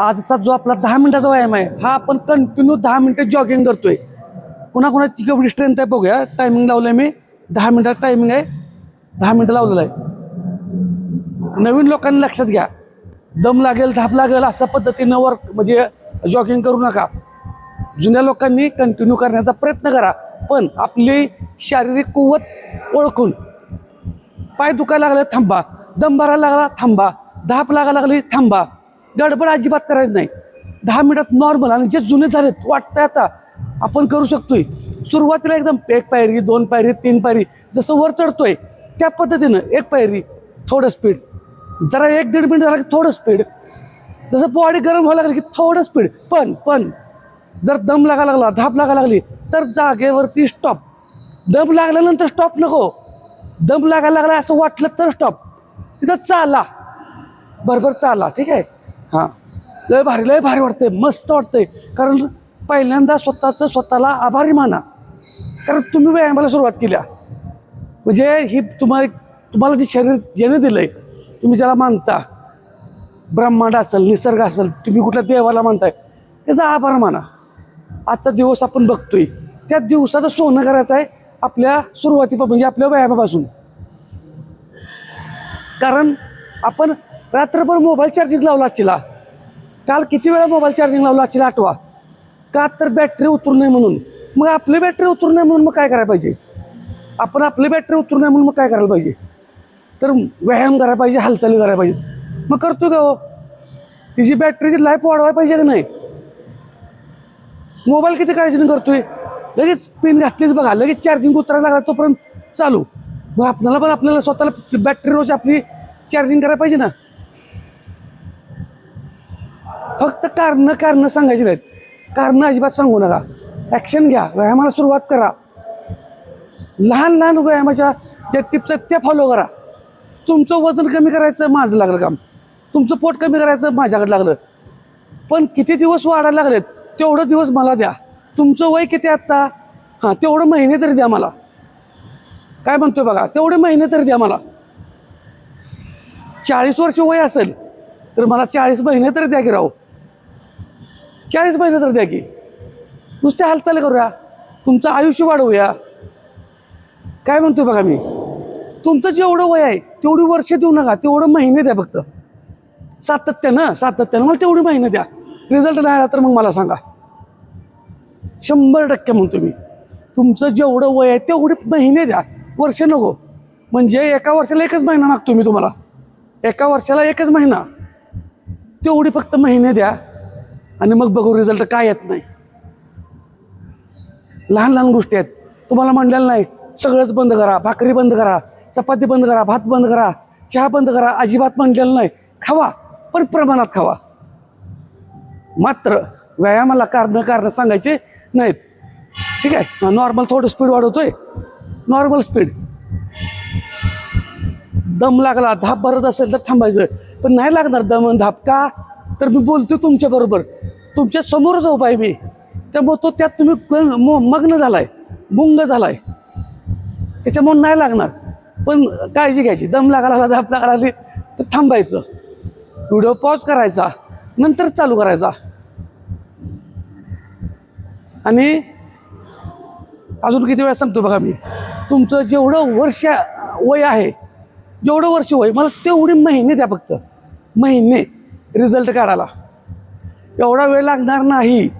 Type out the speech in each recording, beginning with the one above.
आजचा जो आपला दहा मिनिटाचा व्यायाम आहे हा आपण कंटिन्यू दहा मिनिटं जॉगिंग करतोय. कुणाकुणाची केवढी स्ट्रेंथ आहे बघूया. टायमिंग लावलंय मी. दहा मिनिटात टायमिंग आहे. दहा मिनिटं लावलेलं आहे. नवीन लोकांनी लक्षात घ्या. दम लागेल धाप लागेल अशा पद्धतीनं वर म्हणजे जॉगिंग करू नका. जुन्या लोकांनी कंटिन्यू करण्याचा प्रयत्न करा. पण आपली शारीरिक कुवत ओळखून. पाय दुखायला लागले थांबा. दम भरायला लागला थांबा. धाप लागायला लागली थांबा. गडबड अजिबात करायचं नाही. दहा मिनिटात नॉर्मल आणि जे जुने झालेत वाटतंय आता आपण करू शकतोय. सुरुवातीला एकदम एक पायरी दोन पायरी तीन पायरी जसं वर चढतोय त्या पद्धतीनं एक पायरी थोडं स्पीड जरा एक दीड मिनिट झाला की थोडं स्पीड जसं बॉडी गरम व्हायला लागली की थोडं स्पीड पण पण जर दम लागायला लागला धाप लागायला लागली तर जागेवरती स्टॉप दम लागल्यानंतर स्टॉप नको. दम लागायला लागला असं वाटलं तर स्टॉप तिथं चाला. बरोबर चाला ठीक आहे? हां. लय भारी लय भारी वाटतंय मस्त वाटतंय. कारण पहिल्यांदा स्वतःचं स्वतःला आभारी माना. कारण तुम्ही व्यायामाला सुरुवात केल्या. म्हणजे ही तुम्हाला तुम्हाला जे शरीर ज्याने दिलंय तुम्ही ज्याला मानता ब्रह्मांड असेल निसर्ग असेल तुम्ही कुठल्या देवाला मानताय त्याचा आभार माना. आजचा दिवस आपण बघतोय त्या दिवसाचं सोनं करायचं आहे आपल्या सुरुवातीपासून म्हणजे आपल्या व्यायामापासून. कारण आपण रात्रभर मोबाईल चार्जिंग लावला आजचीला काल किती वेळा मोबाईल चार्जिंग लावला आजचीला आठवा. का तर बॅटरी उतरू नये म्हणून. मग आपली बॅटरी उतरू नये म्हणून मग काय करायला पाहिजे? आपण आपली बॅटरी उतरू नये म्हणून मग काय करायला पाहिजे? तर व्यायाम करायला पाहिजे हालचाली करायला पाहिजे. मग करतो का हो? तिची बॅटरीची लाईफ वाढवायला पाहिजे का नाही? मोबाईल किती काळजीने करतोय? लगेच पिन घातलीच बघा. लगेच चार्जिंग उतरायला लागला तोपर्यंत चालू. मग आपल्याला पण आपल्याला स्वतःला बॅटरी रोज आपली चार्जिंग करायला पाहिजे ना? फक्त कारणं कारणं सांगायची नाहीत. कारणं अजिबात सांगू नका. ॲक्शन घ्या. व्यायामाला सुरुवात करा. लहान लहान व्यायामाच्या ज्या टिप्स आहेत त्या फॉलो करा. तुमचं वजन कमी करायचं माझं लागलं काम. तुमचं पोट कमी करायचं माझ्याकडे लागलं. पण किती दिवस वाढायला लागलेत तेवढं दिवस मला द्या. तुमचं वय किती आत्ता? हां तेवढं महिने तरी द्या मला. काय म्हणतोय बघा? तेवढे महिने तरी द्या मला. चाळीस वर्ष वय असेल तर मला चाळीस महिने तरी द्या की राहू चाळीस महिने तर द्या की. नुसते हालचाल करूया. तुमचं आयुष्य वाढवूया. काय म्हणतो बघा मी? तुमचं जेवढं वय आहे तेवढी वर्ष देऊ नका. तेवढं महिने द्या फक्त. सातत्यानं सातत्यानं मला तेवढी महिने द्या. रिझल्ट नाही आला तर मग मला सांगा. शंभर टक्के म्हणतो मी. तुमचं जेवढं वय आहे तेवढे महिने द्या. वर्ष नको. म्हणजे एका वर्षाला एकच महिना मागतो मी तुम्हाला. एका वर्षाला एकच महिना. तेवढी फक्त महिने द्या. आणि मग बघू रिझल्ट काय येत नाही. लहान लहान गोष्टी आहेत. तुम्हाला म्हणलेलं नाही सगळंच बंद करा भाकरी बंद करा चपाती बंद करा भात बंद करा चहा बंद करा अजिबात म्हणलेलं नाही. खावा पण प्रमाणात खावा. मात्र व्यायामाला कारणं कारणं सांगायचे नाहीत. ठीक आहे? नॉर्मल थोडं स्पीड वाढवतोय. नॉर्मल स्पीड दम लागला धाप भरत असेल तर थांबायचं. पण नाही लागणार दम धाप का? तर मी बोलतो तुमच्याबरोबर तुमच्या समोरच उभा आहे मी. त्यामुळे तो त्यात तुम्ही मग्न झालाय मुंग झालाय. त्याच्यामुळे नाही लागणार. पण काळजी घ्यायची. दम लागायला लागला धाप लागायला लागली तर थांबायचं. व्हिडिओ पॉज करायचा. नंतर चालू करायचा. आणि अजून किती वेळा सांगतो बघा मी. तुमचं जेवढं वर्ष वय आहे जेवढं वर्ष वय मला तेवढी महिने द्या फक्त. महिने. रिझल्ट काढायला. एवढा वेळ लागणार नाही.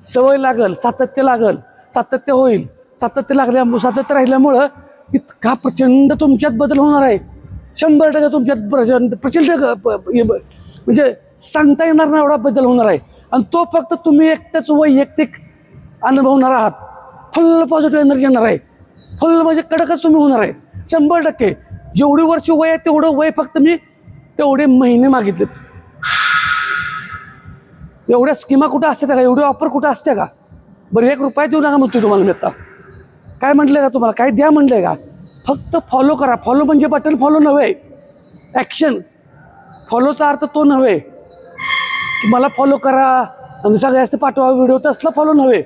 सवय लागल सातत्य लागल. सातत्य होईल. सातत्य लागल्या सातत्य राहिल्यामुळं इतका प्रचंड तुमच्यात बदल होणार आहे. शंभर टक्के तुमच्यात प्रचंड प्रचंड ग- म्हणजे सांगता येणार नाही एवढा बदल होणार आहे. आणि तो फक्त तुम्ही एकटंच वैयक्तिक अनुभवणार आहात. फुल पॉझिटिव्ह एनर्जी येणार आहे. फुल म्हणजे कडकच तुम्ही होणार आहे. शंभर टक्के. जेवढी वर्ष वय आहे तेवढं वय फक्त मी तेवढे महिने मागितलेत. एवढ्या स्कीमा कुठं असतात का? एवढी ऑफर कुठं असते का? बरं एक रुपया देऊ नका म्हणतोय तुम्हाला मी आता. काय म्हटलं का तुम्हाला? काय द्या म्हटलं का? फक्त फॉलो करा. फॉलो म्हणजे बटन फॉलो नव्हे. ॲक्शन फॉलोचा अर्थ तो नव्हे. की मला फॉलो करा. आणि सगळ्याच पाठवा. व्हिडिओ तसला फॉलो नव्हे.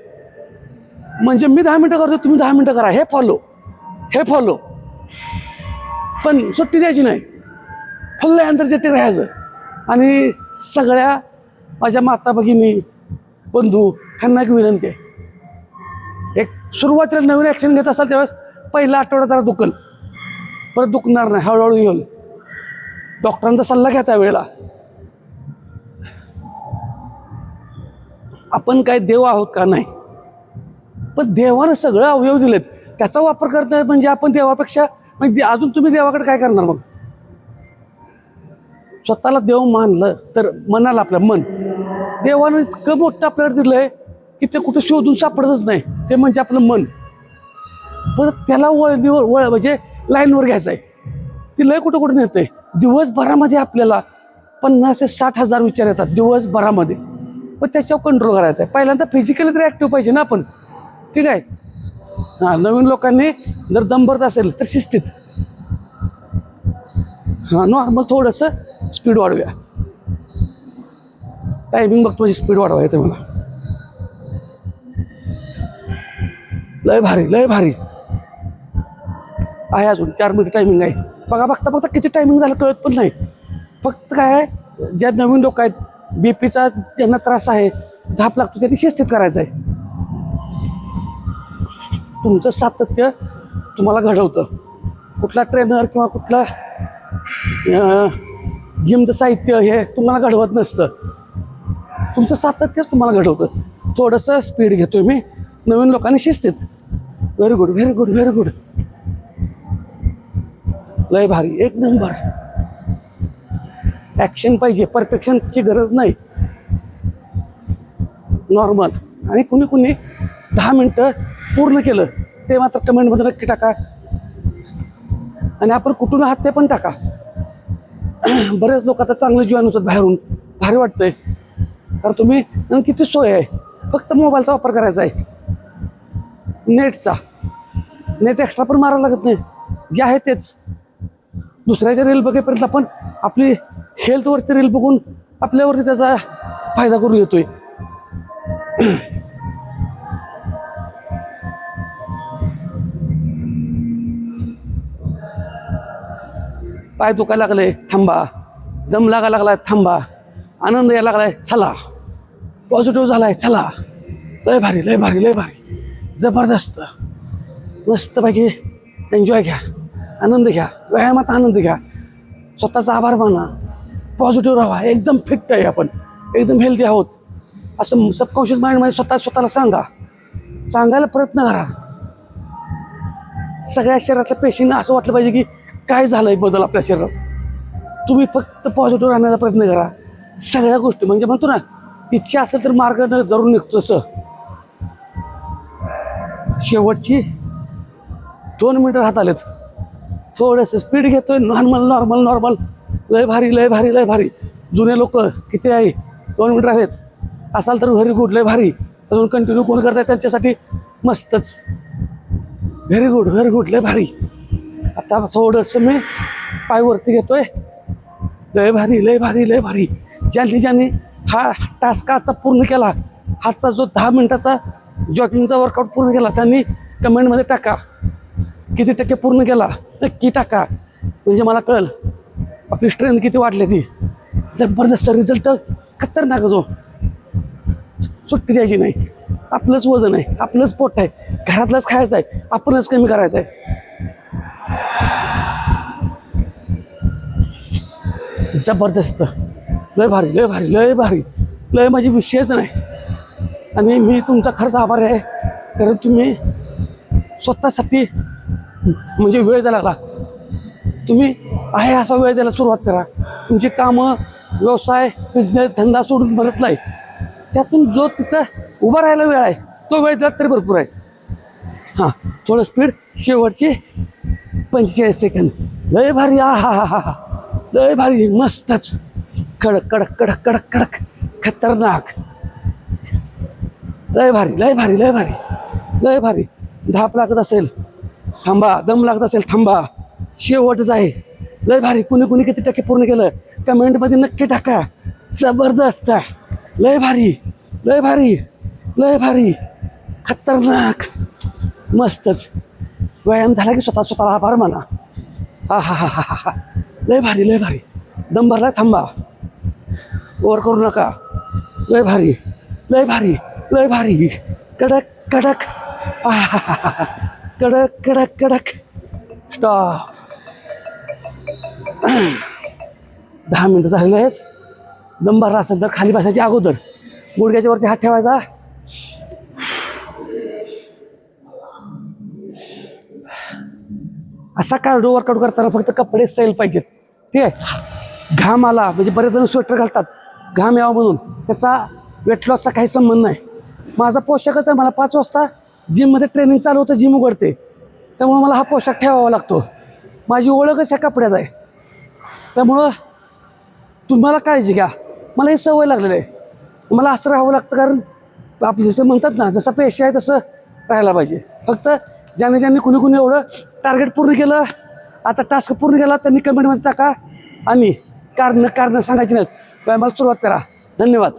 म्हणजे मी दहा मिनटं करतो तुम्ही दहा मिनटं करा. हे फॉलो हे फॉलो पण सुट्टी द्यायची नाही. फुल ते राहायचं. आणि सगळ्या माझ्या माता भगिनी बंधू ह्यांना एक विनंती आहे. एक सुरुवातीला नवीन ॲक्शन घेत असाल त्यावेळेस पहिला आठवडा जरा दुखल परत दुखणार नाही हळूहळू येईल डॉक्टरांचा सल्ला घ्या त्यावेळेला. आपण काय देव आहोत का नाही? पण देवानं सगळं अवयव दिलेत. त्याचा वापर करत म्हणजे आपण देवापेक्षा म्हणजे अजून तुम्ही देवाकडे काय करणार मग? स्वतःला देव मानलं तर मनाला आपलं मन. देवानं इतकं मोठं आपल्याला दिलंय की ते कुठं शोधून सापडतच नाही. ते म्हणजे आपलं मन. पण त्याला वळणीवर वळ म्हणजे लाईनवर घ्यायचं आहे. ती लय कुठं कुठं नेतं आहे दिवसभरामध्ये आपल्याला पन्नास ते साठ हजार विचार येतात दिवसभरामध्ये. पण त्याच्यावर कंट्रोल करायचा आहे. पहिल्यांदा फिजिकली तरी ॲक्टिव्ह पाहिजे ना आपण. ठीक आहे? हां नवीन लोकांनी जर दंबरत असेल तर शिस्तीत. हां नॉर्मल थोडंसं स्पीड वाढवूया. टायमिंग बघतो माझी स्पीड वाढवा येते मला लय भारी लय भारी. आहे अजून चार मिनिट टायमिंग आहे. बघा बघता बघता किती टायमिंग झालं कळत पण नाही. फक्त काय ज्या नवीन लोक आहेत बी पीचा त्यांना त्रास आहे घाप लागतो त्यांनी शिस्तीत करायचं आहे. तुमचं सातत्य तुम्हाला घडवतं. कुठला ट्रेनर किंवा कुठला जिमचं साहित्य हे तुम्हाला घडवत नसतं. तुमचं सातत्यच तुम्हाला घडवतं. थोडंसं स्पीड घेतोय मी. नवीन लोकांनी शिस्तीत. Very good very good very good लय भारी. एक नंबर ॲक्शन पाहिजे. परफेक्शनची गरज नाही. नॉर्मल आणि कुणी कुणी दहा मिनटं पूर्ण केलं ते मात्र कमेंटमध्ये नक्की टाका. आणि आपण कुठून आहात ते पण टाका. बरेच लोक आता चांगले जीवन होतात बाहेरून. भारी वाटतंय. तर तुम्ही आणि किती सोय आहे? फक्त मोबाईलचा वापर करायचा आहे. नेटचा. नेट एक्स्ट्रा पण मारायला लागत नाही. जे आहे तेच. दुसऱ्याच्या रील बघेपर्यंत आपण आपली हेल्थवरती रील बघून आपल्यावरती त्याचा फायदा करून येतोय. पाय दुखायला लागले थांबा. दम लागायला लागलाय थांबा. आनंद यायला लागलाय चला. पॉझिटिव्ह झालाय चला. लय भारी लय भारी लय भारी. जबरदस्त. मस्तपैकी एन्जॉय घ्या. आनंद घ्या. व्यायामात आनंद घ्या. स्वतःचा आभार माना. पॉझिटिव्ह राहा. एकदम फिट आहे आपण. एकदम हेल्दी आहोत. असं सबकॉन्शियस माइंडमध्ये स्वतः स्वतःला सांगा. सांगायला प्रयत्न करा. सगळ्या शरीरातल्या पेशींना असं वाटलं पाहिजे की काय झालं आहे बदल आपल्या शरीरात. तुम्ही फक्त पॉझिटिव्ह राहण्याचा प्रयत्न करा. सगळ्या गोष्टी. म्हणजे म्हणतो ना इच्छा असेल तर मार्ग जरूर निघतो तसं शेवटची दोन मिनटं राहत आलेच थोडंसं स्पीड घेतोय नॉर्मल नॉर्मल नॉर्मल लय भारी लय भारी लय भारी. जुने लोक किती आहे? दोन मिनटं आहेत असाल तर व्हेरी गुड लय भारी. अजून कंटिन्यू कोण करताय त्यांच्यासाठी? मस्तच. व्हेरी गुड व्हेरी गुड लय भारी. आता थोडंसं मी पायवरती घेतोय. लय भारी लय भारी लय भारी. ज्यांनी ज्यांनी हा टास्क आजचा पूर्ण केला आजचा जो दहा मिनटाचा जॉगिंगचा वर्कआउट पूर्ण केला त्यांनी कमेंटमध्ये टाका. किती टक्के पूर्ण केला नक्की टाका. म्हणजे मला कळलं आपली स्ट्रेंथ किती वाढली ती. जबरदस्त रिझल्ट खतरनाक जो. सुट्टी द्यायची नाही. आपलंच वजन आहे आपलंच पोट आहे घरातलंच खायचं आहे आपणच कमी करायचं आहे. जबरदस्त. लय भारी लय भारी लय भारी. लय माझी विषयच नाही. आणि मी तुमचा खरंच आभार आहे. कारण तुम्ही स्वतःसाठी म्हणजे वेळ द्यायला लागला. तुम्ही आहे असा वेळ द्यायला सुरुवात करा. तुमची कामं व्यवसाय बिझनेस धंदा सोडून भरत नाही. त्यातून जो तिथं उभा राहायला वेळ आहे तो वेळ दिला तरी भरपूर आहे. हां थोडं स्पीड शेवटची पंचेचाळीस सेकंद लय भारी आ हा हा हा हा. लय भारी मस्तच. कडक कडक कडक कडक कडक. खतरनाक. लय भारी लय भारी लय भारी. लय भारी. धाप लागत असेल. थांबा दम लागत असेल थांबा. शेवटच आहे. लय भारी. कुणी कुणी किती टक्के पूर्ण केलं? कमेंटमध्ये नक्की टाका. जबरदस्त. लय भारी. लय भारी. लय भारी. खतरनाक. मस्तच. व्यायाम झाला की स्वतः स्वतःला आभार माना. हा हा हा हा हा हा. लय भारी लय भारी. दम भरला थांबा. ओवर करू नका. लय भारी लय भारी लय भारी. कडक कडक. कडक कडक कडक. स्टॉप दहा मिनटं झालेले आहेत. दम भरला असेल तर खाली बसायची अगोदर. गुडघ्याच्या वरती हात ठेवायचा. असा कार्डो वर्कआउट करताना फक्त कपडे सैल पाहिजेत. ठीक आहे? घाम आला म्हणजे बरेच जण स्वेटर घालतात. घाम यावा म्हणून. त्याचा वेट लॉसचा काही संबंध नाही. माझा पोशाखच आहे मला पाच वाजता जिममध्ये ट्रेनिंग चालू होतं जिम उघडते. त्यामुळं मला हा पोशाख ठेवावा लागतो. माझी ओळखच ह्या कपड्यात आहे. त्यामुळं तुम्हाला काळजी घ्या. मला ही सवय लागलेली आहे. मला असं राहावं लागतं कारण आप जसं म्हणतात ना जसं पेशा आहे तसं राहायला पाहिजे. फक्त ज्याने ज्यांनी कुणी कुणी एवढं टार्गेट पूर्ण केलं आता टास्क पूर्ण केला त्यांनी कमेंटमध्ये टाका. आणि कारणं कारणं सांगायची नाहीत व्यायामाला सुरुवात करा. धन्यवाद.